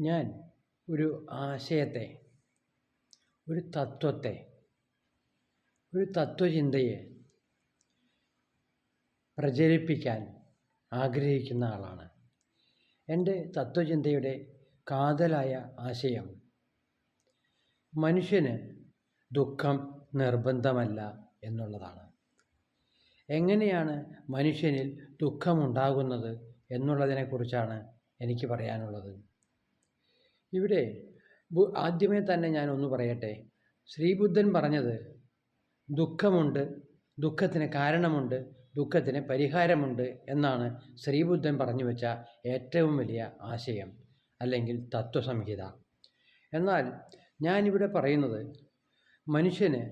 ഞാൻ ഒരു ആശയത്തെ ഒരു തത്വത്തെ ഒരു തത്വചിന്തയെ പ്രചരിപ്പിക്കാൻ ആഗ്രഹിക്കുന്ന ആളാണ്. എന്റെ തത്വചിന്തയുടെ കാതലായ ആശയം മനുഷ്യന് ദുഃഖം നിർബന്ധമല്ല എന്നുള്ളതാണ്. എങ്ങനെയാണ് മനുഷ്യനിൽ ദുഃഖമുണ്ടാകുന്നത് എന്നുള്ളതിനെക്കുറിച്ചാണ് എനിക്ക് പറയാനുള്ളത്. ഇവിടെ ആദ്യമേ തന്നെ ഞാൻ ഒന്ന് പറയട്ടെ. ശ്രീബുദ്ധൻ പറഞ്ഞത് ദുഃഖമുണ്ട് ദുഃഖത്തിന് കാരണമുണ്ട് ദുഃഖത്തിന് പരിഹാരമുണ്ട് എന്നാണ് ശ്രീബുദ്ധൻ പറഞ്ഞു വെച്ച ഏറ്റവും വലിയ ആശയം അല്ലെങ്കിൽ തത്വസംഹിത. എന്നാൽ ഞാനിവിടെ പറയുന്നത് മനുഷ്യന്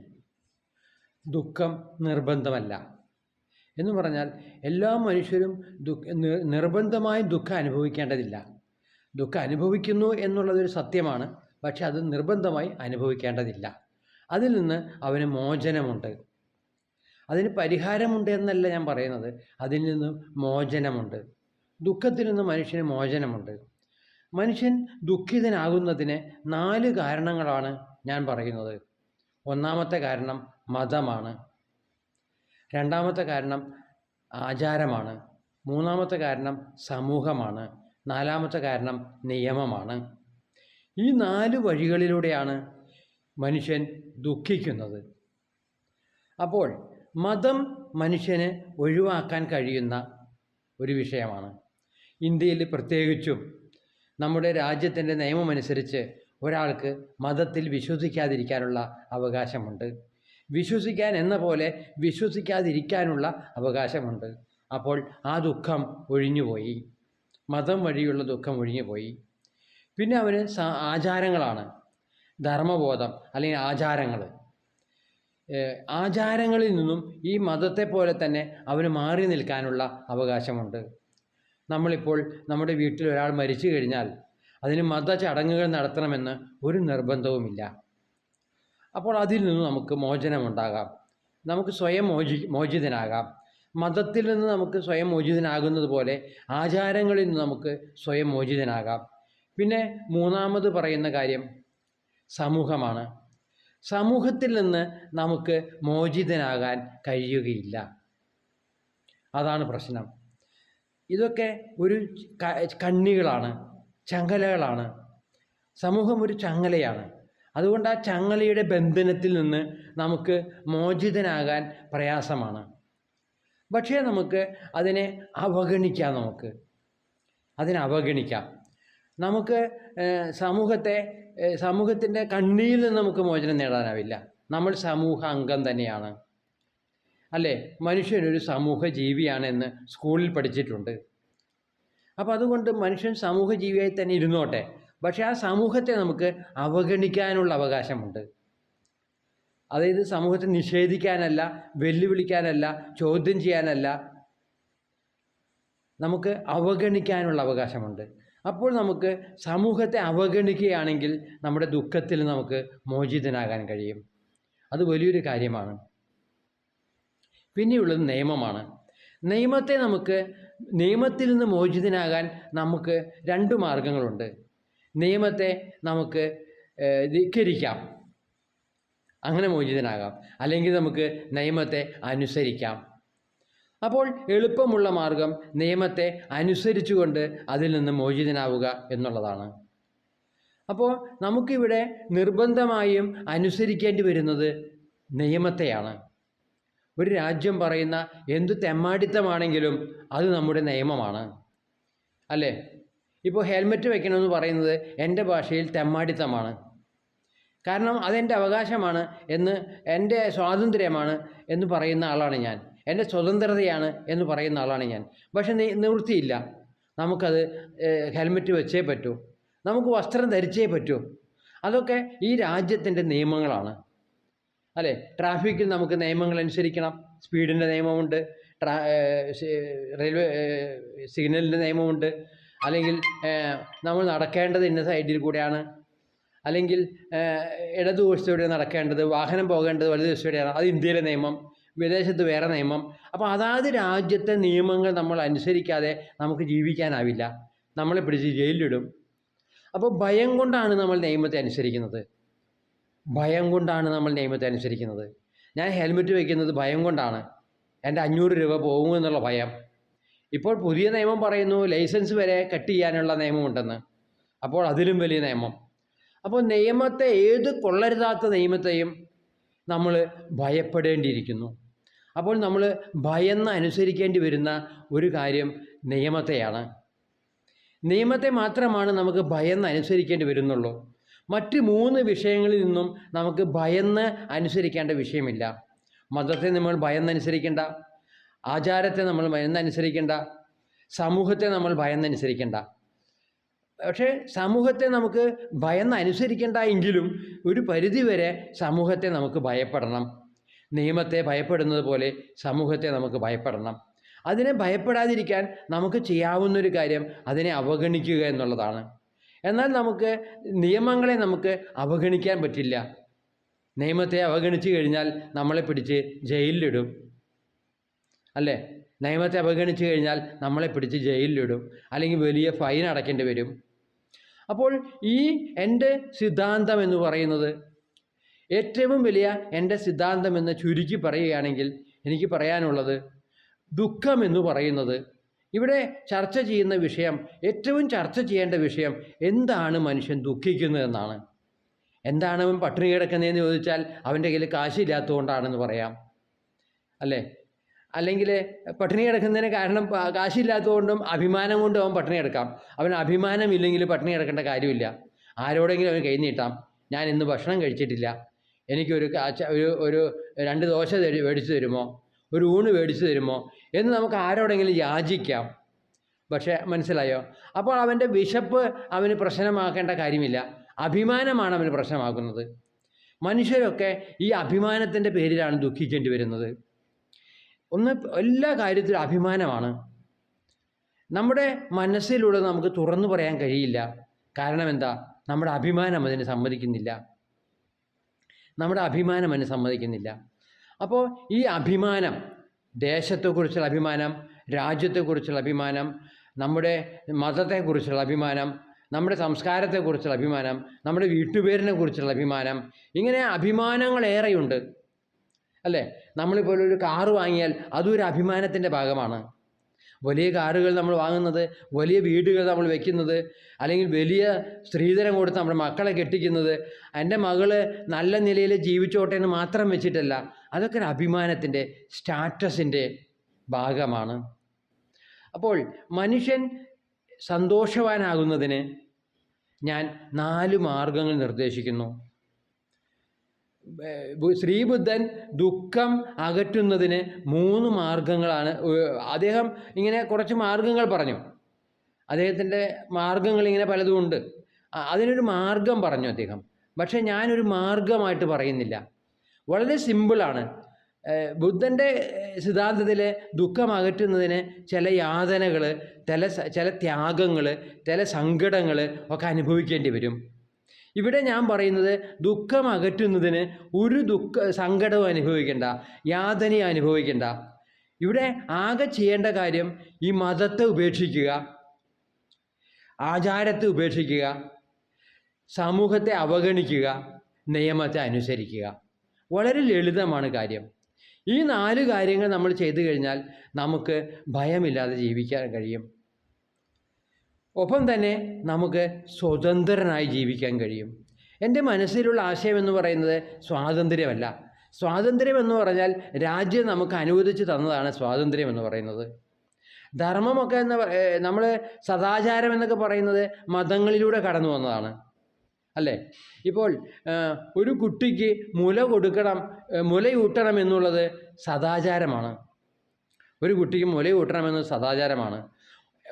ദുഃഖം നിർബന്ധമല്ല. എന്ന് പറഞ്ഞാൽ എല്ലാ മനുഷ്യരും ദുഃഖ നിർബന്ധമായും ദുഃഖം അനുഭവിക്കേണ്ടതില്ല. ദുഃഖം അനുഭവിക്കുന്നു എന്നുള്ളതൊരു സത്യമാണ്. പക്ഷെ അത് നിർബന്ധമായി അനുഭവിക്കേണ്ടതില്ല. അതിൽ നിന്ന് അവന് മോചനമുണ്ട്. അതിന് പരിഹാരമുണ്ട് എന്നല്ല ഞാൻ പറയുന്നത്. അതിൽ നിന്ന് മോചനമുണ്ട്. ദുഃഖത്തിൽ നിന്ന് മനുഷ്യന് മോചനമുണ്ട്. മനുഷ്യൻ ദുഃഖിതനാകുന്നതിന് നാല് കാരണങ്ങളാണ് ഞാൻ പറയുന്നത്. ഒന്നാമത്തെ കാരണം മതമാണ്. രണ്ടാമത്തെ കാരണം ആചാരമാണ്. മൂന്നാമത്തെ കാരണം സമൂഹമാണ്. നാലാമത്തെ കാരണം നിയമമാണ്. ഈ നാല് വഴികളിലൂടെയാണ് മനുഷ്യൻ ദുഃഖിക്കുന്നത്. അപ്പോൾ മതം മനുഷ്യന് ഒഴിവാക്കാൻ കഴിയുന്ന ഒരു വിഷയമാണ്. ഇന്ത്യയിൽ പ്രത്യേകിച്ചും നമ്മുടെ രാജ്യത്തിന്റെ നിയമമനുസരിച്ച് ഒരാൾക്ക് മതത്തിൽ വിശ്വസിക്കാതിരിക്കാനുള്ള അവകാശമുണ്ട്. വിശ്വസിക്കാൻ എന്ന പോലെ വിശ്വസിക്കാതിരിക്കാനുള്ള അവകാശമുണ്ട്. അപ്പോൾ ആ ദുഃഖം ഒഴിഞ്ഞുപോയി. മതം വഴിയുള്ള ദുഃഖം ഒഴിഞ്ഞുപോയി പിന്നെ അവന് ആചാരങ്ങളാണ്. ധർമ്മബോധം അല്ലെങ്കിൽ ആചാരങ്ങൾ ആചാരങ്ങളിൽ നിന്നും ഈ മതത്തെ പോലെ തന്നെ അവന് മാറി നിൽക്കാനുള്ള അവകാശമുണ്ട്. നമ്മളിപ്പോൾ നമ്മുടെ വീട്ടിൽ ഒരാൾ മരിച്ചു കഴിഞ്ഞാൽ അതിന് മത ചടങ്ങുകൾ നടത്തണമെന്ന് ഒരു നിർബന്ധവുമില്ല. അപ്പോൾ അതിൽ നിന്ന് നമുക്ക് മോചനമുണ്ടാകാം. നമുക്ക് സ്വയം മോചി മോചിതനാകാം. മതത്തിൽ നിന്ന് നമുക്ക് സ്വയം മോചിതനാകുന്നത് പോലെ ആചാരങ്ങളിൽ നിന്ന് നമുക്ക് സ്വയം മോചിതനാകാം പിന്നെ മൂന്നാമത് പറയുന്ന കാര്യം സമൂഹമാണ്. സമൂഹത്തിൽ നിന്ന് നമുക്ക് മോചിതനാകാൻ കഴിയുകയില്ല. അതാണ് പ്രശ്നം. ഇതൊക്കെ ഒരു കണ്ണികളാണ് ചങ്ങലകളാണ്. സമൂഹം ഒരു ചങ്ങലയാണ്. അതുകൊണ്ട് ആ ചങ്ങലയുടെ ബന്ധനത്തിൽ നിന്ന് നമുക്ക് മോചിതനാകാൻ പ്രയാസമാണ്. പക്ഷേ നമുക്ക് അതിനെ അവഗണിക്കാം നമുക്ക്. അതിനെ അവഗണിക്കാം. നമുക്ക് സമൂഹത്തെ സമൂഹത്തിന്റെ കണ്ണിയിൽ നിന്ന് നമുക്ക് മോചനം നേടാനാവില്ല. നമ്മൾ സമൂഹ അംഗം തന്നെയാണ്. അല്ലേ? മനുഷ്യനൊരു സമൂഹ ജീവിയാണെന്ന് സ്കൂളിൽ പഠിച്ചിട്ടുണ്ട്. അപ്പോൾ അതുകൊണ്ട് മനുഷ്യൻ സമൂഹ ജീവിയായി തന്നെ ഇരുന്നോട്ടെ. പക്ഷേ ആ സമൂഹത്തെ നമുക്ക് അവഗണിക്കാനുള്ള അവകാശമുണ്ട്. അതായത് സമൂഹത്തെ നിഷേധിക്കാനല്ല വെല്ലുവിളിക്കാനല്ല ചോദ്യം ചെയ്യാനല്ല നമുക്ക് അവഗണിക്കാനുള്ള അവകാശമുണ്ട്. അപ്പോൾ നമുക്ക് സമൂഹത്തെ അവഗണിക്കുകയാണെങ്കിൽ നമ്മുടെ ദുഃഖത്തിൽ നമുക്ക് മോചിതനാകാൻ കഴിയും. അത് വലിയൊരു കാര്യമാണ്. പിന്നെയുള്ളത് നിയമമാണ്. നിയമത്തെ നമുക്ക് നിയമത്തിൽ നിന്ന് മോചിതനാകാൻ നമുക്ക് രണ്ട് മാർഗങ്ങളുണ്ട്. നിയമത്തെ നമുക്ക് ധിക്കരിക്കാം. അങ്ങനെ മോചിതനാകാം. അല്ലെങ്കിൽ നമുക്ക് നിയമത്തെ അനുസരിക്കാം. അപ്പോൾ എളുപ്പമുള്ള മാർഗം നിയമത്തെ അനുസരിച്ചുകൊണ്ട് അതിൽ നിന്ന് മോചിതനാവുക എന്നുള്ളതാണ്. അപ്പോൾ നമുക്കിവിടെ നിർബന്ധമായും അനുസരിക്കേണ്ടി വരുന്നത് നിയമത്തെയാണ്. ഒരു രാജ്യം പറയുന്ന എന്തു തെമ്മാടിത്തമാണെങ്കിലും അത് നമ്മുടെ നിയമമാണ്. അല്ലേ? ഇപ്പോൾ ഹെൽമെറ്റ് വെക്കണമെന്ന് പറയുന്നത് എന്റെ ഭാഷയിൽ തെമ്മാടിത്തമാണ്. കാരണം അതെന്റെ അവകാശമാണ് എന്ന് എന്റെ സ്വാതന്ത്ര്യമാണ് എന്ന് പറയുന്ന ആളാണ് ഞാൻ. എന്റെ സ്വതന്ത്രതയാണ് എന്ന് പറയുന്ന ആളാണ് ഞാൻ. പക്ഷെ നീ നിവൃത്തിയില്ല. നമുക്കത് ഹെൽമെറ്റ് വെച്ചേ പറ്റൂ. നമുക്ക് വസ്ത്രം ധരിച്ചേ പറ്റൂ. അതൊക്കെ ഈ രാജ്യത്തിന്റെ നിയമങ്ങളാണ്. അല്ലേ? ട്രാഫിക്കിൽ നമുക്ക് നിയമങ്ങൾ അനുസരിക്കണം. സ്പീഡിന്റെ നിയമമുണ്ട്. ട്രാ റെയിൽവേ സിഗ്നലിന്റെ നിയമമുണ്ട്. അല്ലെങ്കിൽ നമ്മൾ നടക്കേണ്ടത് ഇന്ന സൈഡിൽ കൂടെയാണ്. അല്ലെങ്കിൽ ഇടതു ഇടതുവശത്തൂടെ നടക്കേണ്ടത് വാഹനം പോകേണ്ടത് വലതുവശത്തൂടെയാണ് അത് ഇന്ത്യയിലെ നിയമം വിദേശത്ത് വേറെ നിയമം. അപ്പോൾ അതാത് രാജ്യത്തെ നിയമങ്ങൾ നമ്മൾ അനുസരിക്കാതെ നമുക്ക് ജീവിക്കാനാവില്ല. നമ്മളെ പിടിച്ച് ജയിലിലിടും. അപ്പോൾ ഭയം കൊണ്ടാണ് നമ്മൾ നിയമത്തെ അനുസരിക്കുന്നത്. ഭയം കൊണ്ടാണ് നമ്മൾ നിയമത്തെ അനുസരിക്കുന്നത്. ഞാൻ ഹെൽമെറ്റ് വയ്ക്കുന്നത് ഭയം കൊണ്ടാണ്. എന്റെ അഞ്ഞൂറ് രൂപ പോകും എന്നുള്ള ഭയം. ഇപ്പോൾ പുതിയ നിയമം പറയുന്നു ലൈസൻസ് വരെ കട്ട് ചെയ്യാനുള്ള നിയമമുണ്ടെന്ന്. അപ്പോൾ അതിലും വലിയ നിയമം. അപ്പോൾ നിയമത്തെ ഏത് കൊള്ളരുതാത്ത നിയമത്തെയും നമ്മൾ ഭയപ്പെടേണ്ടിയിരിക്കുന്നു. അപ്പോൾ നമ്മൾ ഭയന്ന് അനുസരിക്കേണ്ടി വരുന്ന ഒരു കാര്യം നിയമത്തെയാണ്. നിയമത്തെ മാത്രമാണ് നമുക്ക് ഭയന്ന് അനുസരിക്കേണ്ടി വരുന്നുള്ളൂ. മറ്റ് മൂന്ന് വിഷയങ്ങളിൽ നിന്നും നമുക്ക് ഭയന്ന് അനുസരിക്കേണ്ട വിഷയമില്ല. മതത്തെ നമ്മൾ ഭയന്ന് അനുസരിക്കേണ്ട. ആചാരത്തെ നമ്മൾ ഭയന്ന് അനുസരിക്കേണ്ട. സമൂഹത്തെ നമ്മൾ ഭയന്ന് അനുസരിക്കേണ്ട. പക്ഷേ സമൂഹത്തെ നമുക്ക് ഭയന്ന് അനുസരിക്കേണ്ട എങ്കിലും ഒരു പരിധിവരെ സമൂഹത്തെ നമുക്ക് ഭയപ്പെടണം. നിയമത്തെ ഭയപ്പെടുന്നത് പോലെ സമൂഹത്തെ നമുക്ക് ഭയപ്പെടണം. അതിനെ ഭയപ്പെടാതിരിക്കാൻ നമുക്ക് ചെയ്യാവുന്നൊരു കാര്യം അതിനെ അവഗണിക്കുക എന്നുള്ളതാണ്. എന്നാൽ നമുക്ക് നിയമങ്ങളെ നമുക്ക് അവഗണിക്കാൻ പറ്റില്ല. നിയമത്തെ അവഗണിച്ചു കഴിഞ്ഞാൽ നമ്മളെ പിടിച്ച് ജയിലിലിടും. അല്ലേ? നിയമത്തെ അവഗണിച്ചു കഴിഞ്ഞാൽ നമ്മളെ പിടിച്ച് ജയിലിലിടും. അല്ലെങ്കിൽ വലിയ ഫൈൻ അടയ്ക്കേണ്ടി വരും. അപ്പോൾ ഈ എന്റെ സിദ്ധാന്തം എന്ന് പറയുന്നത് ഏറ്റവും വലിയ എന്റെ സിദ്ധാന്തം എന്ന് ചുരുക്കി പറയുകയാണെങ്കിൽ എനിക്ക് പറയാനുള്ളത് ദുഃഖം എന്ന് പറയുന്നത് ഇവിടെ ചർച്ച ചെയ്യുന്ന വിഷയം ഏറ്റവും ചർച്ച ചെയ്യേണ്ട വിഷയം എന്താണ് മനുഷ്യൻ ദുഃഖിക്കുന്നതെന്നാണ് എന്താണ് അവൻ പട്ടിണി കിടക്കുന്നതെന്ന് ചോദിച്ചാൽ അവന്റെ കയ്യിൽ കാശില്ലാത്തതുകൊണ്ടാണെന്ന് പറയാം. അല്ലേ? അല്ലെങ്കിൽ പട്ടിണി കിടക്കുന്നതിന് കാരണം കാശില്ലാത്തതുകൊണ്ടും അഭിമാനം കൊണ്ടും അവൻ പട്ടിണി കിടക്കാം. അഭിമാനം ഇല്ലെങ്കിൽ പട്ടിണി കിടക്കേണ്ട കാര്യമില്ല. ആരോടെങ്കിലും അവൻ കൈ ഞാൻ ഇന്ന് ഭക്ഷണം കഴിച്ചിട്ടില്ല. എനിക്കൊരു ഒരു ഒരു രണ്ട് ദോശ മേടിച്ചു തരുമോ? ഒരു ഊണ് മേടിച്ചു തരുമോ? എന്ന് നമുക്ക് ആരോടെങ്കിലും യാചിക്കാം. പക്ഷേ മനസ്സിലായോ? അപ്പോൾ അവന്റെ വിശപ്പ് അവന് പ്രശ്നമാക്കേണ്ട കാര്യമില്ല. അഭിമാനമാണ് അവന് പ്രശ്നമാക്കുന്നത്. മനുഷ്യരൊക്കെ ഈ അഭിമാനത്തിന്റെ പേരിലാണ് ദുഃഖിക്കേണ്ടി വരുന്നത്. ഒന്ന് എല്ലാ കാര്യത്തിലും അഭിമാനമാണ്. നമ്മുടെ മനസ്സിലൂടെ നമുക്ക് തുറന്നു പറയാൻ കഴിയില്ല. കാരണം എന്താ? നമ്മുടെ അഭിമാനം അതിന് സമ്മതിക്കുന്നില്ല. നമ്മുടെ അഭിമാനം അതിന് സമ്മതിക്കുന്നില്ല. അപ്പോൾ ഈ അഭിമാനം ദേശത്തെക്കുറിച്ചുള്ള അഭിമാനം രാജ്യത്തെക്കുറിച്ചുള്ള അഭിമാനം നമ്മുടെ മതത്തെക്കുറിച്ചുള്ള അഭിമാനം നമ്മുടെ സംസ്കാരത്തെക്കുറിച്ചുള്ള അഭിമാനം നമ്മുടെ വീട്ടുപേരിനെ കുറിച്ചുള്ള അഭിമാനം ഇങ്ങനെ അഭിമാനങ്ങളേറെയുണ്ട്. അല്ലേ? നമ്മളിപ്പോൾ ഒരു കാറ് വാങ്ങിയാൽ അതും ഒരു അഭിമാനത്തിന്റെ ഭാഗമാണ്. വലിയ കാറുകൾ നമ്മൾ വാങ്ങുന്നത് വലിയ വീടുകൾ നമ്മൾ വെക്കുന്നത് അല്ലെങ്കിൽ വലിയ സ്ത്രീധനം കൊടുത്ത് നമ്മുടെ മക്കളെ കെട്ടിക്കുന്നത് എന്റെ മകൾ നല്ല നിലയിൽ ജീവിച്ചോട്ടെ എന്ന് മാത്രം വെച്ചിട്ടല്ല അതൊക്കെ ഒരു അഭിമാനത്തിന്റെ സ്റ്റാറ്റസിന്റെ ഭാഗമാണ്. അപ്പോൾ മനുഷ്യൻ സന്തോഷവാനാകുന്നതിന് ഞാൻ നാല് മാർഗങ്ങൾ നിർദ്ദേശിക്കുന്നു. ശ്രീബുദ്ധൻ ദുഃഖം അകറ്റുന്നതിന് മൂന്ന് മാർഗങ്ങളാണ്. അദ്ദേഹം ഇങ്ങനെ കുറച്ച് മാർഗങ്ങൾ പറഞ്ഞു. അദ്ദേഹത്തിന്റെ മാർഗങ്ങൾ ഇങ്ങനെ പലതും ഉണ്ട്. അതിനൊരു മാർഗം പറഞ്ഞു അദ്ദേഹം. പക്ഷേ ഞാനൊരു മാർഗമായിട്ട് പറയുന്നില്ല. വളരെ സിമ്പിളാണ്. ബുദ്ധന്റെ സിദ്ധാന്തത്തിൽ ദുഃഖം അകറ്റുന്നതിന് ചില യാതനകൾ ചില ചില ത്യാഗങ്ങൾ ചില സങ്കടങ്ങൾ ഒക്കെ അനുഭവിക്കേണ്ടി വരും. ഇവിടെ ഞാൻ പറയുന്നത് ദുഃഖം അകറ്റുന്നതിന് ഒരു ദുഃഖ സങ്കടവും അനുഭവിക്കേണ്ട യാതനയും അനുഭവിക്കേണ്ട. ഇവിടെ ആകെ ചെയ്യേണ്ട കാര്യം ഈ മതത്തെ ഉപേക്ഷിക്കുക ആചാരത്തെ ഉപേക്ഷിക്കുക സമൂഹത്തെ അവഗണിക്കുക നിയമത്തെ അനുസരിക്കുക. വളരെ ലളിതമാണ് കാര്യം. ഈ നാല് കാര്യങ്ങൾ നമ്മൾ ചെയ്തു കഴിഞ്ഞാൽ നമുക്ക് ഭയമില്ലാതെ ജീവിക്കാൻ കഴിയും. ഒപ്പം തന്നെ നമുക്ക് സ്വതന്ത്രനായി ജീവിക്കാൻ കഴിയും. എന്റെ മനസ്സിലുള്ള ആശയം എന്ന് പറയുന്നത് സ്വാതന്ത്ര്യമല്ല. സ്വാതന്ത്ര്യം എന്ന് പറഞ്ഞാൽ രാജ്യം നമുക്ക് അനുവദിച്ച് തന്നതാണ് സ്വാതന്ത്ര്യം എന്ന് പറയുന്നത്. ധർമ്മമൊക്കെ എന്ന് നമ്മൾ സദാചാരം എന്നൊക്കെ പറയുന്നത് മതങ്ങളിലൂടെ കടന്നു വന്നതാണ്. അല്ലേ? ഇപ്പോൾ ഒരു കുട്ടിക്ക് മുല കൊടുക്കണം മുലയൂട്ടണം എന്നുള്ളത് സദാചാരമാണ്. ഒരു കുട്ടിക്ക് മുലയൂട്ടണമെന്നത് സദാചാരമാണ്.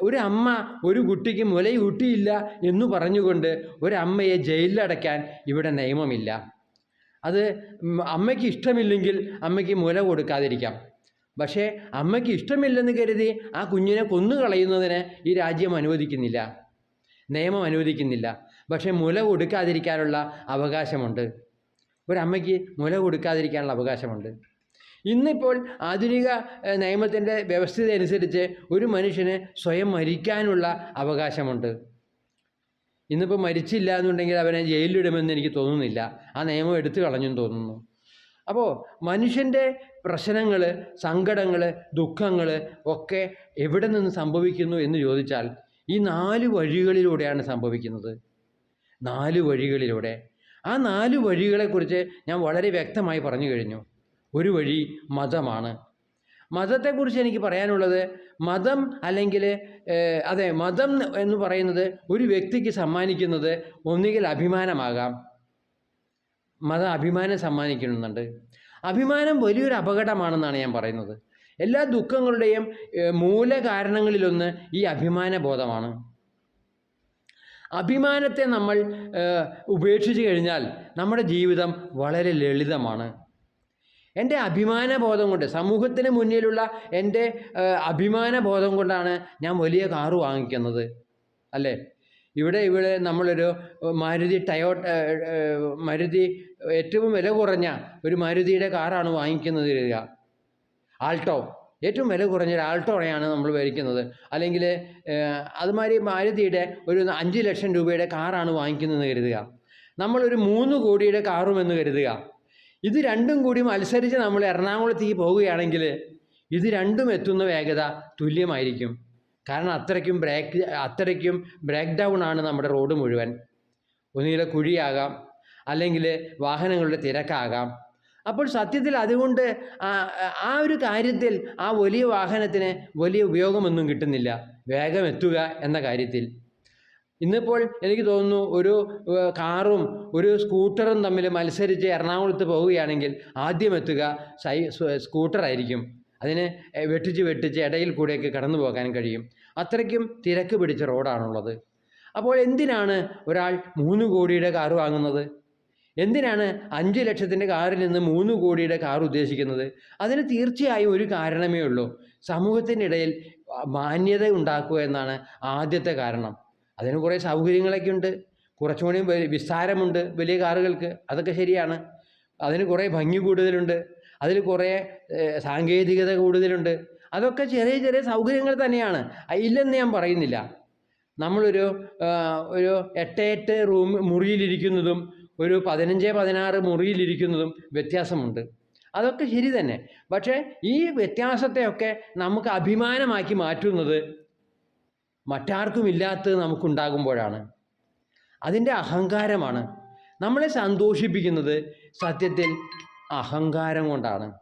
ഒരു അമ്മ ഒരു കുട്ടിക്ക് മുലയൂട്ടിയില്ല എന്ന് പറഞ്ഞുകൊണ്ട് ഒരമ്മയെ ജയിലിലടയ്ക്കാൻ ഇവിടെ നിയമമില്ല. അത് അമ്മയ്ക്ക് ഇഷ്ടമില്ലെങ്കിൽ അമ്മയ്ക്ക് മുല കൊടുക്കാതിരിക്കാം. പക്ഷേ അമ്മയ്ക്ക് ഇഷ്ടമില്ലെന്ന് കരുതി ആ കുഞ്ഞിനെ കൊന്നുകളയുന്നതിന് ഈ രാജ്യം അനുവദിക്കുന്നില്ല. നിയമം അനുവദിക്കുന്നില്ല. പക്ഷേ മുല കൊടുക്കാതിരിക്കാനുള്ള അവകാശമുണ്ട്. ഒരമ്മയ്ക്ക് മുല കൊടുക്കാതിരിക്കാനുള്ള അവകാശമുണ്ട്. ഇന്നിപ്പോൾ ആധുനിക നിയമത്തിന്റെ വ്യവസ്ഥിതി അനുസരിച്ച് ഒരു മനുഷ്യന് സ്വയം മരിക്കാനുള്ള അവകാശമുണ്ട്. ഇന്നിപ്പോൾ മരിച്ചില്ല എന്നുണ്ടെങ്കിൽ അവനെ ജയിലിലിടുമെന്ന് എനിക്ക് തോന്നുന്നില്ല. ആ നിയമം എടുത്തു കളഞ്ഞു തോന്നുന്നു. അപ്പോൾ മനുഷ്യന്റെ പ്രശ്നങ്ങൾ സങ്കടങ്ങൾ ദുഃഖങ്ങൾ ഒക്കെ എവിടെ നിന്ന് സംഭവിക്കുന്നു എന്ന് ചോദിച്ചാൽ ഈ നാല് വഴികളിലൂടെയാണ് സംഭവിക്കുന്നത്. നാല് വഴികളിലൂടെ. ആ നാല് വഴികളെക്കുറിച്ച് ഞാൻ വളരെ വ്യക്തമായി പറഞ്ഞു കഴിഞ്ഞു. ഒരു വഴി മതമാണ്. മതത്തെക്കുറിച്ച് എനിക്ക് പറയാനുള്ളത് മതം അല്ലെങ്കിൽ അതെ മതം എന്ന് പറയുന്നത് ഒരു വ്യക്തിക്ക് സമ്മാനിക്കുന്നത് ഒന്നുകിൽ അഭിമാനമാകാം. മത അഭിമാനം സമ്മാനിക്കുന്നുണ്ട്. അഭിമാനം വലിയൊരു അപകടമാണെന്നാണ് ഞാൻ പറയുന്നത്. എല്ലാ ദുഃഖങ്ങളുടെയും മൂല മൂലകാരണങ്ങളിലൊന്ന് ഈ അഭിമാന ബോധമാണ് അഭിമാനത്തെ നമ്മൾ ഉപേക്ഷിച്ച് കഴിഞ്ഞാൽ നമ്മുടെ ജീവിതം വളരെ ലളിതമാണ്. എന്റെ അഭിമാനബോധം കൊണ്ട് സമൂഹത്തിന് മുന്നിലുള്ള എന്റെ അഭിമാനബോധം അഭിമാന ബോധം കൊണ്ടാണ് ഞാൻ വലിയ കാറ് വാങ്ങിക്കുന്നത്. അല്ലേ? ഇവിടെ ഇവിടെ നമ്മളൊരു മാരുതി ടയോ മാരുതി ഏറ്റവും വില കുറഞ്ഞ ഒരു മാരുതിയുടെ കാറാണ് വാങ്ങിക്കുന്നത് കരുതുക ആൾട്ടോ. ഏറ്റവും വില കുറഞ്ഞ ഒരു ആൾട്ടോയാണ് നമ്മൾ മേടിക്കുന്നത് അല്ലെങ്കിൽ അതുമാതിരി മാരുതിയുടെ ഒരു അഞ്ച് ലക്ഷം രൂപയുടെ കാറാണ് വാങ്ങിക്കുന്നതെന്ന് കരുതുക. നമ്മളൊരു മൂന്ന് കോടിയുടെ കാറുമെന്ന് കരുതുക. ഇത് രണ്ടും കൂടി മത്സരിച്ച് നമ്മൾ എറണാകുളത്തേക്ക് പോവുകയാണെങ്കിൽ ഇത് രണ്ടും എത്തുന്ന വേഗത തുല്യമായിരിക്കും. കാരണം അത്രയ്ക്കും ബ്രേക്ക് അത്രയ്ക്കും ബ്രേക്ക് ഡൗൺ ആണ് നമ്മുടെ റോഡ് മുഴുവൻ. ഒന്നുകിലെ കുഴിയാകാം അല്ലെങ്കിൽ വാഹനങ്ങളുടെ തിരക്കാകാം. അപ്പോൾ സത്യത്തിൽ അതുകൊണ്ട് ആ ഒരു കാര്യത്തിൽ ആ വലിയ വാഹനത്തിന് വലിയ ഉപയോഗമൊന്നും കിട്ടുന്നില്ല. വേഗം എത്തുക എന്ന കാര്യത്തിൽ. ഇന്നിപ്പോൾ എനിക്ക് തോന്നുന്നു ഒരു കാറും ഒരു സ്കൂട്ടറും തമ്മിൽ മത്സരിച്ച് എറണാകുളത്ത് പോവുകയാണെങ്കിൽ ആദ്യം എത്തുക സൈ സ്കൂട്ടറായിരിക്കും. അതിന് വെട്ടിച്ച് വെട്ടിച്ച് ഇടയിൽ കൂടെയൊക്കെ കടന്നു പോകാൻ കഴിയും. അത്രയ്ക്കും തിരക്ക് പിടിച്ച റോഡാണുള്ളത്. അപ്പോൾ എന്തിനാണ് ഒരാൾ മൂന്ന് കോടിയുടെ കാറ് വാങ്ങുന്നത്? എന്തിനാണ് അഞ്ച് ലക്ഷത്തിന്റെ കാറിൽ നിന്ന് മൂന്ന് കോടിയുടെ കാർ ഉദ്ദേശിക്കുന്നത്? അതിന് തീർച്ചയായും ഒരു കാരണമേ ഉള്ളൂ. സമൂഹത്തിനിടയിൽ മാന്യത ഉണ്ടാക്കുക എന്നാണ് ആദ്യത്തെ കാരണം. അതിന് കുറേ സൗകര്യങ്ങളൊക്കെ ഉണ്ട് കുറച്ചുകൂടി വിസ്താരമുണ്ട് വലിയ കാറുകൾക്ക്. അതൊക്കെ ശരിയാണ്. അതിന് കുറേ ഭംഗി കൂടുതലുണ്ട്. അതിൽ കുറേ സാങ്കേതികത കൂടുതലുണ്ട്. അതൊക്കെ ചെറിയ ചെറിയ സൗകര്യങ്ങൾ തന്നെയാണ്. ഇല്ലെന്ന് ഞാൻ പറയുന്നില്ല. നമ്മളൊരു ഒരു എട്ട് എട്ട് റൂം മുറിയിലിരിക്കുന്നതും ഒരു പതിനഞ്ച് പതിനാറ് മുറിയിലിരിക്കുന്നതും വ്യത്യാസമുണ്ട്. അതൊക്കെ ശരി തന്നെ. പക്ഷേ ഈ വ്യത്യാസത്തെയൊക്കെ നമുക്ക് അഭിമാനമാക്കി മാറ്റുന്നത് മറ്റാർക്കും ഇല്ലാത്തത് നമുക്കുണ്ടാകുമ്പോഴാണ്. അതിന്റെ അഹങ്കാരമാണ്. നമ്മളെ സന്തോഷിപ്പിക്കുന്നത് സത്യത്തിൽ അഹങ്കാരം കൊണ്ടാണ്.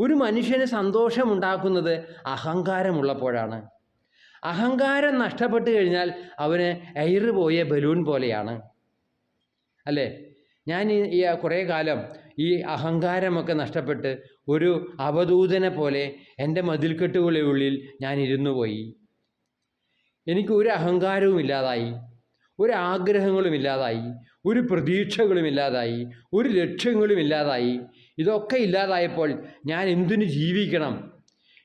ഒരു മനുഷ്യന് സന്തോഷമുണ്ടാക്കുന്നത് അഹങ്കാരമുള്ളപ്പോഴാണ്. അഹങ്കാരം നഷ്ടപ്പെട്ടു കഴിഞ്ഞാൽ അവന് എയറ് പോയ ബലൂൺ പോലെയാണ്. അല്ലേ? ഞാൻ ഈ കുറേ കാലം ഈ അഹങ്കാരമൊക്കെ നഷ്ടപ്പെട്ട് ഒരു അവധൂതനെ പോലെ എന്റെ മതിൽക്കെട്ടുകളുള്ളിൽ ഞാൻ ഇരുന്നു പോയി എനിക്ക് ഒരു അഹങ്കാരവും ഇല്ലാതായി. ഒരു ആഗ്രഹങ്ങളും ഇല്ലാതായി. ഒരു പ്രതീക്ഷകളും ഇല്ലാതായി. ഒരു ലക്ഷ്യങ്ങളും ഇല്ലാതായി. ഇതൊക്കെ ഇല്ലാതായപ്പോൾ ഞാൻ എന്തിനു ജീവിക്കണം?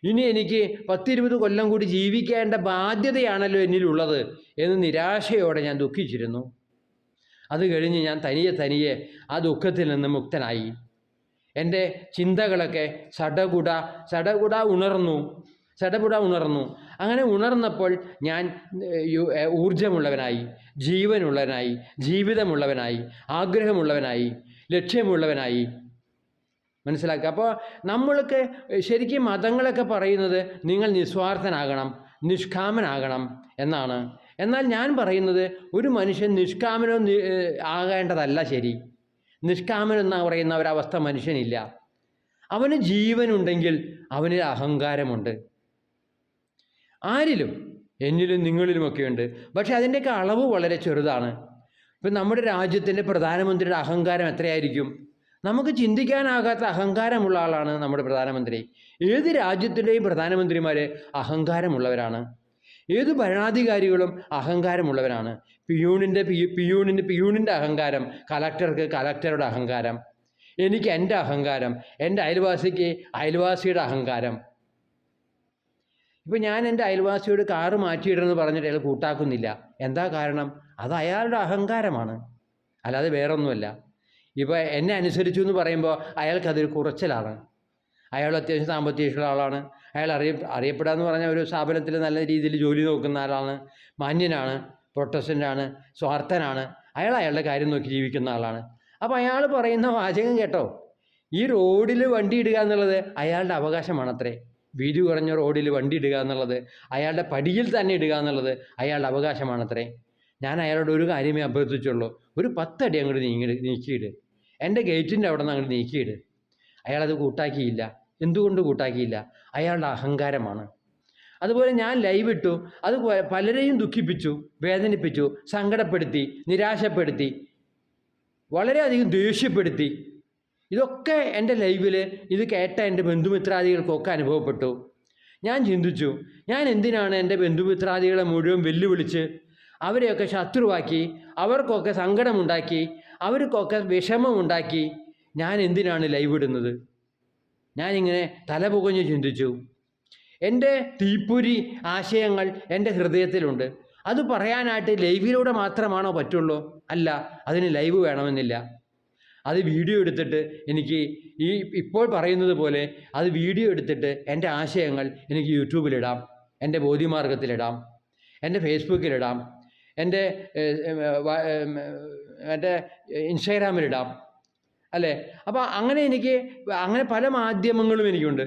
ഇനി എനിക്ക് പത്തിരുപത് കൊല്ലം കൂടി ജീവിക്കേണ്ട ബാധ്യതയാണല്ലോ എന്നിലുള്ളത് എന്ന് നിരാശയോടെ ഞാൻ ദുഃഖിച്ചിരുന്നു. അത് കഴിഞ്ഞ് ഞാൻ തനിയെ തനിയെ ആ ദുഃഖത്തിൽ നിന്ന് മുക്തനായി. എന്റെ ചിന്തകളൊക്കെ സടകുട സടകുട ഉണർന്നു. സടകുട ഉണർന്നു. അങ്ങനെ ഉണർന്നപ്പോൾ ഞാൻ ഊർജമുള്ളവനായി ജീവനുള്ളവനായി ജീവിതമുള്ളവനായി ആഗ്രഹമുള്ളവനായി ലക്ഷ്യമുള്ളവനായി. മനസ്സിലാക്കുക? അപ്പോൾ നമ്മൾക്ക് ശരിക്കും മതങ്ങളൊക്കെ പറയുന്നത് നിങ്ങൾ നിസ്വാർത്ഥനാകണം നിഷ്കാമനാകണം എന്നാണ്. എന്നാൽ ഞാൻ പറയുന്നത് ഒരു മനുഷ്യൻ നിഷ്കാമനോ ആകേണ്ടതല്ല ശരി. നിഷ്കാമൻ എന്ന് പറയുന്ന ഒരവസ്ഥ മനുഷ്യനില്ല. അവന് ജീവനുണ്ടെങ്കിൽ അവന് അഹങ്കാരമുണ്ട്. ആരിലും എന്നിലും നിങ്ങളിലുമൊക്കെ ഉണ്ട് പക്ഷെ അതിന്റെയൊക്കെ അളവ് വളരെ ചെറുതാണ്. ഇപ്പം നമ്മുടെ രാജ്യത്തിന്റെ പ്രധാനമന്ത്രിയുടെ അഹങ്കാരം എത്രയായിരിക്കും? നമുക്ക് ചിന്തിക്കാനാകാത്ത അഹങ്കാരമുള്ള ആളാണ് നമ്മുടെ പ്രധാനമന്ത്രി. ഏത് രാജ്യത്തിന്റെയും പ്രധാനമന്ത്രിമാർ അഹങ്കാരമുള്ളവരാണ്. ഏത് ഭരണാധികാരികളും അഹങ്കാരമുള്ളവരാണ്. പിയൂണിന്റെ പിയൂണിന്റെ പിയൂണിന്റെ അഹങ്കാരം കലക്ടർക്ക് കലക്ടറുടെ അഹങ്കാരം. എനിക്ക് എന്റെ അഹങ്കാരം എന്റെ അയൽവാസിക്ക് അയൽവാസിയുടെ അഹങ്കാരം. ഇപ്പം ഞാൻ എന്റെ അയൽവാസിയോട് കാറ് മാറ്റിയിടണമെന്ന് പറഞ്ഞിട്ട് അയാൾ കൂട്ടാക്കുന്നില്ല. എന്താ കാരണം? അത് അയാളുടെ അഹങ്കാരമാണ്. അല്ലാതെ വേറൊന്നുമല്ല. ഇപ്പോൾ എന്നെ അനുസരിച്ചു എന്ന് പറയുമ്പോൾ അയാൾക്കതൊരു കുറച്ചിലാണ്. അയാൾ അത്യാവശ്യം സാമ്പത്തികമുള്ള ആളാണ്. അയാൾ അറിയ അറിയപ്പെടാന്ന് പറഞ്ഞാൽ ഒരു സ്ഥാപനത്തിൽ നല്ല രീതിയിൽ ജോലി നോക്കുന്ന ആളാണ്. മാന്യനാണ് പ്രൊട്ടസ്റ്റന്റാണ് സ്വാർത്ഥനാണ്. അയാൾ അയാളുടെ കാര്യം നോക്കി ജീവിക്കുന്ന ആളാണ്. അപ്പോൾ അയാൾ പറയുന്ന വാചകം കേട്ടോ. ഈ റോഡിൽ വണ്ടി ഇടുക എന്നുള്ളത് അയാളുടെ അവകാശമാണത്രേ. വീതി കുറഞ്ഞ റോഡിൽ വണ്ടി ഇടുക എന്നുള്ളത് അയാളുടെ പടിയിൽ തന്നെ ഇടുക എന്നുള്ളത് അയാളുടെ അവകാശമാണത്രേ. ഞാൻ അയാളോട് ഒരു കാര്യമേ അഭ്യർത്ഥിച്ചുള്ളൂ. ഒരു പത്തടി അങ്ങോട്ട് നീങ്ങി നീക്കിയിട്. എന്റെ ഗേറ്റിന്റെ അവിടെ നിന്ന് അങ്ങോട്ട് നീക്കിയിട്. അയാളത് കൂട്ടാക്കിയില്ല. എന്തുകൊണ്ട് കൂട്ടാക്കിയില്ല? അയാളുടെ അഹങ്കാരമാണ്. അതുപോലെ ഞാൻ ലൈവ് ഇട്ടു. അത് പലരെയും ദുഃഖിപ്പിച്ചു വേദനിപ്പിച്ചു സങ്കടപ്പെടുത്തി നിരാശപ്പെടുത്തി വളരെയധികം ദേഷ്യപ്പെടുത്തി ഇതൊക്കെ എന്റെ ലൈഫിൽ ഇത് കേട്ട എന്റെ ബന്ധുമിത്രാദികൾക്കൊക്കെ അനുഭവപ്പെട്ടു. ഞാൻ ചിന്തിച്ചു ഞാൻ എന്തിനാണ് എന്റെ ബന്ധുമിത്രാദികളെ മുഴുവൻ വെല്ലുവിളിച്ച് അവരെയൊക്കെ ശത്രുവാക്കി അവർക്കൊക്കെ സങ്കടമുണ്ടാക്കി അവർക്കൊക്കെ വിഷമമുണ്ടാക്കി ഞാൻ എന്തിനാണ് ലൈവ് ഇടുന്നത്? ഞാനിങ്ങനെ തലപുകഞ്ഞ് ചിന്തിച്ചു. എന്റെ തീപ്പൊരി ആശയങ്ങൾ എന്റെ ഹൃദയത്തിലുണ്ട്. അത് പറയാനായിട്ട് ലൈവിലൂടെ മാത്രമാണോ പറ്റുള്ളൂ? അല്ല അതിന് ലൈവ് വേണമെന്നില്ല. അത് വീഡിയോ എടുത്തിട്ട് എനിക്ക് ഈ ഇപ്പോൾ പറയുന്നത് പോലെ അത് വീഡിയോ എടുത്തിട്ട് എന്റെ ആശയങ്ങൾ എനിക്ക് യൂട്യൂബിലിടാം എന്റെ ബോധ്യമാർഗത്തിലിടാം എന്റെ ഫേസ്ബുക്കിലിടാം എന്റെ എന്റെ ഇൻസ്റ്റാഗ്രാമിലിടാം അല്ലേ? അപ്പോൾ അങ്ങനെ എനിക്ക് അങ്ങനെ പല മാധ്യമങ്ങളും എനിക്കുണ്ട്.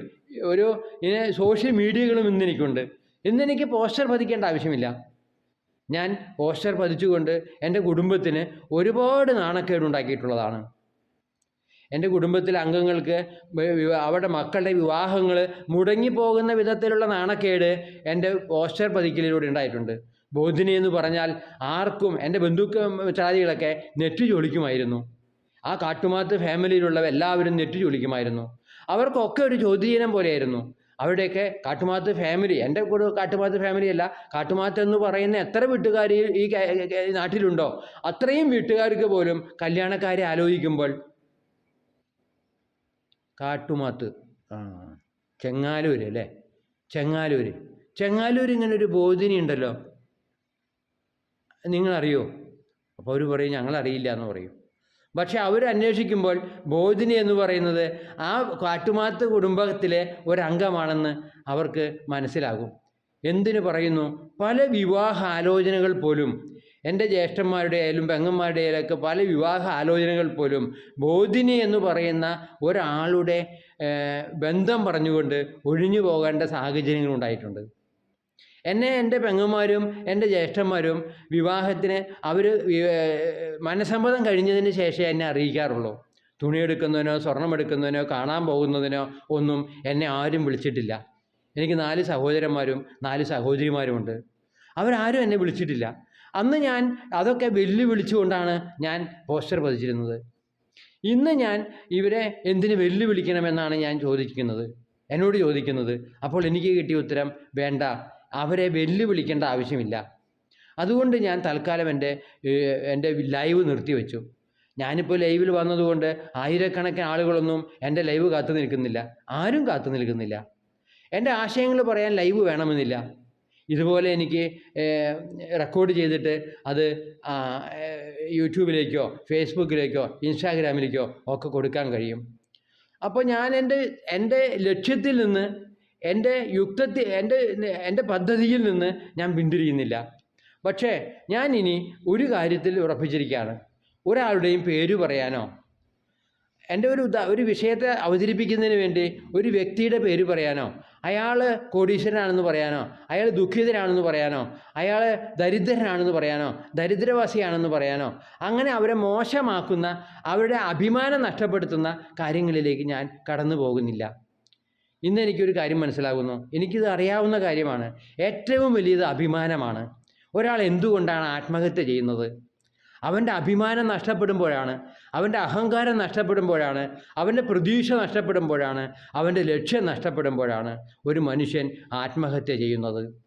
ഒരു ഇനി സോഷ്യൽ മീഡിയകളും ഇന്ന് എനിക്കുണ്ട്. ഇന്ന് എനിക്ക് പോസ്റ്റർ പതിക്കേണ്ട ആവശ്യമില്ല. ഞാൻ പോസ്റ്റർ പതിച്ചുകൊണ്ട് എന്റെ കുടുംബത്തിന് ഒരുപാട് നാണക്കേടുണ്ടാക്കിയിട്ടുള്ളതാണ്. എന്റെ കുടുംബത്തിലെ അംഗങ്ങൾക്ക് അവരുടെ മക്കളുടെ വിവാഹങ്ങൾ മുടങ്ങിപ്പോകുന്ന വിധത്തിലുള്ള നാണക്കേട് എന്റെ പോസ്റ്റർ പതിക്കലിലൂടെ ഉണ്ടായിട്ടുണ്ട്. ബോധിനി എന്ന് പറഞ്ഞാൽ ആർക്കും എന്റെ ബന്ധുക്ക ചാരികളൊക്കെ നെറ്റ് ചൊളിക്കുമായിരുന്നു ആ കാട്ടുമാത്ത് ഫാമിലിയിലുള്ള എല്ലാവരും നെറ്റ് ചൊളിക്കുമായിരുന്നു അവർക്കൊക്കെ ഒരു ജ്യോതിജീനം പോലെയായിരുന്നു. അവരുടെയൊക്കെ കാട്ടുമാത്ത് ഫാമിലി എന്റെ കൂടെ കാട്ടുമാത്ത് ഫാമിലി അല്ല കാട്ടുമാത്ത് എന്ന് പറയുന്ന എത്ര വീട്ടുകാർ ഈ നാട്ടിലുണ്ടോ അത്രയും വീട്ടുകാർക്ക് പോലും കല്യാണക്കാരെ ആലോചിക്കുമ്പോൾ കാട്ടുമാത്ത്. ആ. ചെങ്ങാലൂര് അല്ലേ? ചെങ്ങാലൂര്. ചെങ്ങാലൂർ ഇങ്ങനെ ഒരു ബോധിനി ഉണ്ടല്ലോ നിങ്ങളറിയോ? അപ്പോൾ അവർ പറയും ഞങ്ങളറിയില്ല എന്ന് പറയും. പക്ഷെ അവർ അന്വേഷിക്കുമ്പോൾ ബോധിനി എന്ന് പറയുന്നത് ആ കാട്ടുമാത്ത് കുടുംബത്തിലെ ഒരംഗമാണെന്ന് അവർക്ക് മനസ്സിലാകും. എന്തിനു പറയുന്നു? പല വിവാഹ ആലോചനകൾ പോലും എന്റെ ജ്യേഷ്ഠന്മാരുടെ ആയാലും പെങ്ങന്മാരുടെ ആയാലൊക്കെ പല വിവാഹ ആലോചനകൾ പോലും ബോധിനി എന്ന് പറയുന്ന ഒരാളുടെ ബന്ധം പറഞ്ഞുകൊണ്ട് ഒഴിഞ്ഞു പോകേണ്ട സാഹചര്യങ്ങൾ ഉണ്ടായിട്ടുണ്ട്. എന്നെ എന്റെ പെങ്ങന്മാരും എന്റെ ജ്യേഷ്ഠന്മാരും വിവാഹത്തിന് അവർ മനസ്സമ്മതം കഴിഞ്ഞതിന് ശേഷമേ എന്നെ അറിയിക്കാറുള്ളൂ. തുണിയെടുക്കുന്നതിനോ സ്വർണമെടുക്കുന്നതിനോ കാണാൻ പോകുന്നതിനോ ഒന്നും എന്നെ ആരും വിളിച്ചിട്ടില്ല. എനിക്ക് നാല് സഹോദരന്മാരും നാല് സഹോദരിമാരുമുണ്ട്. അവരാരും എന്നെ വിളിച്ചിട്ടില്ല. അന്ന് ഞാൻ അതൊക്കെ വെല്ലുവിളിച്ചുകൊണ്ടാണ് ഞാൻ പോസ്റ്റർ പതിച്ചിരുന്നത്. ഇന്ന് ഞാൻ ഇവരെ എന്തിന് വെല്ലുവിളിക്കണമെന്നാണ് ഞാൻ ചോദിക്കുന്നത്. എന്നോട് ചോദിക്കുന്നത് അപ്പോൾ എനിക്ക് കിട്ടിയ ഉത്തരം വേണ്ട. അവരെ വെല്ലുവിളിക്കേണ്ട ആവശ്യമില്ല. അതുകൊണ്ട് ഞാൻ തൽക്കാലം എന്റെ എന്റെ ലൈവ് നിർത്തിവെച്ചു. ഞാനിപ്പോൾ ലൈവിൽ വന്നതുകൊണ്ട് ആയിരക്കണക്കിന് ആളുകളൊന്നും എന്റെ ലൈവ് കാത്തു നിൽക്കുന്നില്ല. ആരും കാത്തു നിൽക്കുന്നില്ല. എന്റെ ആശയങ്ങൾ പറയാൻ ലൈവ് വേണമെന്നില്ല. ഇതുപോലെ എനിക്ക് റെക്കോർഡ് ചെയ്തിട്ട് അത് യൂട്യൂബിലേക്കോ ഫേസ്ബുക്കിലേക്കോ ഇൻസ്റ്റാഗ്രാമിലേക്കോ ഒക്കെ കൊടുക്കാൻ കഴിയും. അപ്പോൾ ഞാൻ എന്റെ എന്റെ ലക്ഷ്യത്തിൽ നിന്ന് എന്റെ യുക്തത്തിൽ എന്റെ എന്റെ പദ്ധതിയിൽ നിന്ന് ഞാൻ പിന്തിരിയുന്നില്ല. പക്ഷേ ഞാൻ ഇനി ഒരു കാര്യത്തിൽ ഉറപ്പിച്ചിരിക്കുകയാണ്. ഒരാളുടെയും പേര് പറയാനോ? എന്റെ ഒരു ഒരു വിഷയത്തെ അവതരിപ്പിക്കുന്നതിന് വേണ്ടി ഒരു വ്യക്തിയുടെ പേര് പറയാനോ? അയാൾ കോടീശ്വരനാണെന്ന് പറയാനോ? അയാൾ ദുഃഖിതനാണെന്ന് പറയാനോ? അയാൾ ദരിദ്രനാണെന്ന് പറയാനോ? ദരിദ്രവാസിയാണെന്ന് പറയാനോ? അങ്ങനെ അവരെ മോശമാക്കുന്ന അവരുടെ അഭിമാനം നഷ്ടപ്പെടുത്തുന്ന കാര്യങ്ങളിലേക്ക് ഞാൻ കടന്നു പോകുന്നില്ല. ഇന്ന് എനിക്കൊരു കാര്യം മനസ്സിലാകുന്നു. എനിക്കിത് അറിയാവുന്ന കാര്യമാണ്. ഏറ്റവും വലിയത് അഭിമാനമാണ്. ഒരാൾ എന്തുകൊണ്ടാണ് ആത്മഹത്യ ചെയ്യുന്നത്? അവന്റെ അഭിമാനം നഷ്ടപ്പെടുമ്പോഴാണ് അവന്റെ അഹങ്കാരം നഷ്ടപ്പെടുമ്പോഴാണ് അവന്റെ പ്രതീക്ഷ നഷ്ടപ്പെടുമ്പോഴാണ് അവന്റെ ലക്ഷ്യം നഷ്ടപ്പെടുമ്പോഴാണ് ഒരു മനുഷ്യൻ ആത്മഹത്യ ചെയ്യുന്നത്.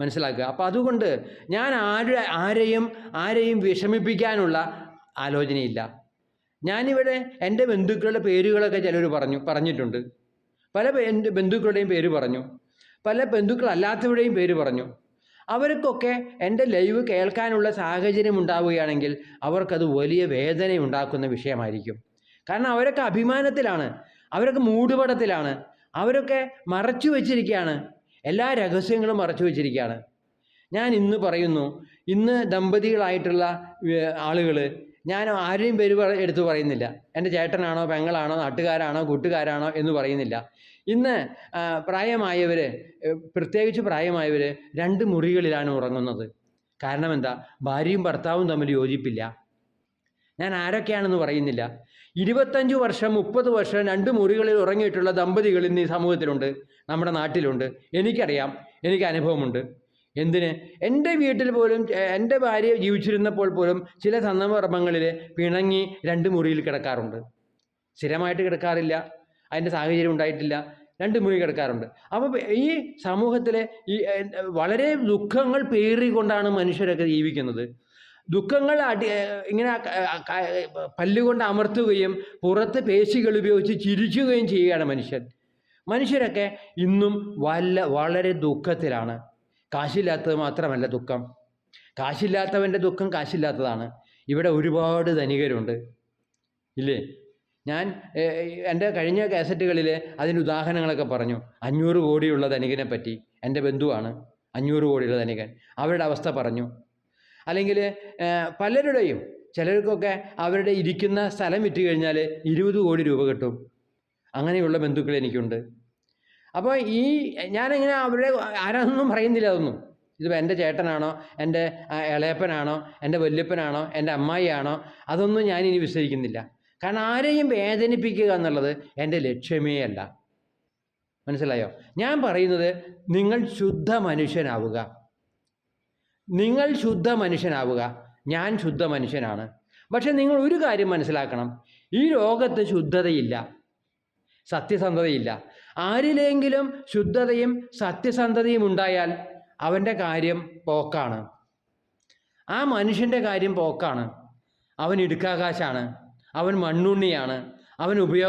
മനസ്സിലാക്കുക? അപ്പോൾ അതുകൊണ്ട് ഞാൻ ആരുടെ ആരെയും ആരെയും വിഷമിപ്പിക്കാനുള്ള ആലോചനയില്ല. ഞാനിവിടെ എന്റെ ബന്ധുക്കളുടെ പേരുകളൊക്കെ ചിലർ പറഞ്ഞു പറഞ്ഞിട്ടുണ്ട്. പല എന്റെ ബന്ധുക്കളുടെയും പേര് പറഞ്ഞു. പല ബന്ധുക്കളല്ലാത്തവരുടെയും പേര് പറഞ്ഞു. അവർക്കൊക്കെ എന്റെ ലൈവ് കേൾക്കാനുള്ള സാഹചര്യം ഉണ്ടാവുകയാണെങ്കിൽ അവർക്കത് വലിയ വേദന ഉണ്ടാക്കുന്ന വിഷയമായിരിക്കും. കാരണം അവരൊക്കെ അഭിമാനത്തിലാണ് അവരൊക്കെ മൂടുപടത്തിലാണ് അവരൊക്കെ മറച്ചു വച്ചിരിക്കുകയാണ്. എല്ലാ രഹസ്യങ്ങളും മറച്ചു വച്ചിരിക്കുകയാണ്. ഞാൻ ഇന്ന് പറയുന്നു ഇന്ന് ദമ്പതികളായിട്ടുള്ള ആളുകൾ ഞാൻ ആരെയും പേര് എടുത്തു പറയുന്നില്ല. എന്റെ ചേട്ടനാണോ പെങ്ങളാണോ നാട്ടുകാരാണോ കൂട്ടുകാരാണോ എന്ന് പറയുന്നില്ല. ഇന്ന് പ്രായമായവർ പ്രത്യേകിച്ച് പ്രായമായവർ രണ്ട് മുറികളിലാണ് ഉറങ്ങുന്നത്. കാരണം എന്താ? ഭാര്യയും ഭർത്താവും തമ്മിൽ യോജിപ്പില്ല. ഞാൻ ആരൊക്കെയാണെന്ന് പറയുന്നില്ല. ഇരുപത്തഞ്ച് വർഷം മുപ്പത് വർഷം രണ്ട് മുറികളിൽ ഉറങ്ങിയിട്ടുള്ള ദമ്പതികൾ ഇന്ന് ഈ സമൂഹത്തിലുണ്ട്. നമ്മുടെ നാട്ടിലുണ്ട്. എനിക്കറിയാം. എനിക്ക് അനുഭവമുണ്ട്. എന്തിന്? എന്റെ വീട്ടിൽ പോലും എന്റെ ഭാര്യ ജീവിച്ചിരുന്നപ്പോൾ പോലും ചില സന്ദർഭങ്ങളിൽ പിണങ്ങി രണ്ട് മുറിയിൽ കിടക്കാറുണ്ട്. സ്ഥിരമായിട്ട് കിടക്കാറില്ല. അതിന്റെ സാഹചര്യം ഉണ്ടായിട്ടില്ല. രണ്ട് മുറി കിടക്കാറുണ്ട്. അപ്പോൾ ഈ സമൂഹത്തിലെ ഈ വളരെ ദുഃഖങ്ങൾ പേറിക്കൊണ്ടാണ് മനുഷ്യരൊക്കെ ജീവിക്കുന്നത്. ദുഃഖങ്ങൾ അടി ഇങ്ങനെ പല്ലുകൊണ്ട് അമർത്തുകയും പുറത്ത് പേശികൾ ഉപയോഗിച്ച് ചിരിക്കുകയും ചെയ്യുകയാണ് മനുഷ്യൻ. മനുഷ്യരൊക്കെ ഇന്നും വല്ല വളരെ ദുഃഖത്തിലാണ്. കാശില്ലാത്തത് മാത്രമല്ല ദുഃഖം. കാശില്ലാത്തവന്റെ ദുഃഖം കാശില്ലാത്തതാണ്. ഇവിടെ ഒരുപാട് ധനികരുണ്ട്. ഇല്ലേ? ഞാൻ എന്റെ കഴിഞ്ഞ കാസറ്റുകളിൽ അതിന് ഉദാഹരണങ്ങളൊക്കെ പറഞ്ഞു. അഞ്ഞൂറ് കോടിയുള്ള ധനികനെ പറ്റി. എന്റെ ബന്ധുവാണ് അഞ്ഞൂറ് കോടിയുള്ള ധനികൻ. അവരുടെ അവസ്ഥ പറഞ്ഞു. അല്ലെങ്കിൽ പലരുടെയും ചിലർക്കൊക്കെ അവരുടെ ഇരിക്കുന്ന സ്ഥലം വിറ്റ് കഴിഞ്ഞാൽ ഇരുപത് കോടി രൂപ കിട്ടും. അങ്ങനെയുള്ള ബന്ധുക്കൾ എനിക്കുണ്ട്. അപ്പോൾ ഈ ഞാനിങ്ങനെ അവരുടെ ആരാന്നൊന്നും പറയുന്നില്ല അതൊന്നും. ഇതിപ്പോൾ എന്റെ ചേട്ടനാണോ എന്റെ ഇളയപ്പനാണോ എന്റെ വല്യപ്പനാണോ എന്റെ അമ്മായിയാണോ അതൊന്നും ഞാനിനി വിസ്തരിക്കുന്നില്ല കാരണം ആരെയും വേദനിപ്പിക്കുക എന്നുള്ളത് എന്റെ ലക്ഷ്യമേ അല്ല. മനസ്സിലായോ? ഞാൻ പറയുന്നത് നിങ്ങൾ ശുദ്ധ മനുഷ്യനാവുക. നിങ്ങൾ ശുദ്ധ മനുഷ്യനാവുക. ഞാൻ ശുദ്ധ മനുഷ്യനാണ്. പക്ഷെ നിങ്ങൾ ഒരു കാര്യം മനസ്സിലാക്കണം. ഈ ലോകത്ത് ശുദ്ധതയില്ല. സത്യസന്ധതയില്ല. ആരിലെങ്കിലും ശുദ്ധതയും സത്യസന്ധതയും ഉണ്ടായാൽ അവന്റെ കാര്യം പോക്കാണ്. ആ മനുഷ്യന്റെ കാര്യം പോക്കാണ്. അവൻ ഇടുക്കാകാശാണ്. അവൻ മണ്ണുണ്ണിയാണ്. അവൻ ഉപയോഗ